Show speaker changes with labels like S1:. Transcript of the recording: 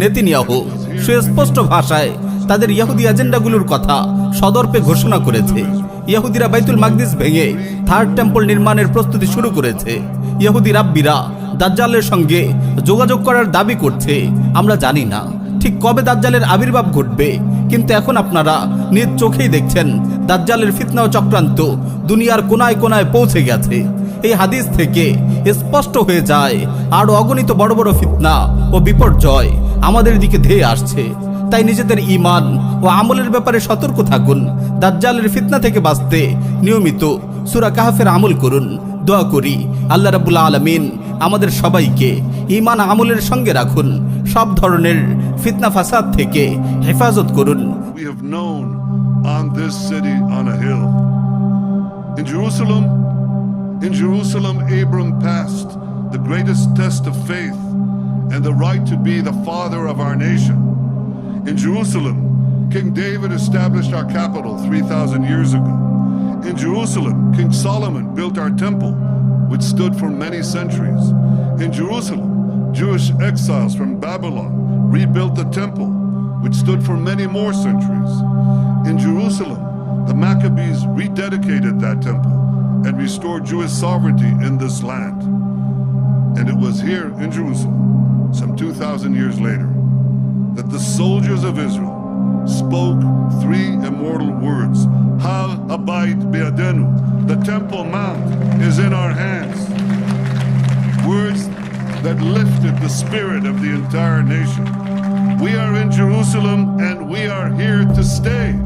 S1: নেতিনিয়াহু। সুস্পষ্ট ভাষায় তাদের ইয়াহুদি এজেন্ডাগুলোর কথা সদর্পে ঘোষণা করেছে। ইহুদিরা বাইতুল মাকদিস ভেঙে থার্ড টেম্পল নির্মাণের প্রস্তুতি শুরু করেছে। ইহুদি রাব্বিরা দাজ্জালের সঙ্গে যোগাযোগ করার দাবি করছে। আমরা জানি না ঠিক কবে দাজ্জালের আবির্ভাব ঘটবে। কিন্তু এখন আপনারা নিজ চোখেই দেখছেন, দাজ্জালের ফিতনা ও চক্রান্ত দুনিয়ার কোনায় কোনায় পৌঁছে গেছে। এই হাদিস থেকে স্পষ্ট হয়ে যায় আরও অগণিত বড় বড় ফিতনা ও বিপর্যয় আমাদের দিকে ধেয়ে আসছে। তাই নিজেদের ইমান ও আমলের ব্যাপারে সতর্ক থাকুন, দাজ্জালের ফিতনা থেকে বাঁচতে নিয়মিত সুরা কাহাফের আমল করুন। দোয়া করি, আল্লাহ রাবুল আলমিন আমাদের সবাইকে ইমান আমলের সঙ্গে রাখুন। সব ধরনের ফিতনা ফাসাদ থেকে হেফাজত করুন
S2: we have known on this city on a hill. In Jerusalem, in Jerusalem, Abram passed the greatest test of faith and the right to be the father of our nation. In Jerusalem, King David established our capital 3,000 years ago. In Jerusalem, King Solomon built our temple, which stood for many centuries. In Jerusalem, Jewish exiles from Babylon rebuilt the temple, which stood for many more centuries. In Jerusalem, the Maccabees rededicated that temple and restored Jewish sovereignty in this land. And it was here in Jerusalem, some 2,000 years later, that the soldiers of Israel spoke three immortal words Hal Abayit Be'adenu, the Temple Mount is in our hands. That lifted the spirit of the entire nation. We are in Jerusalem and we are here to stay.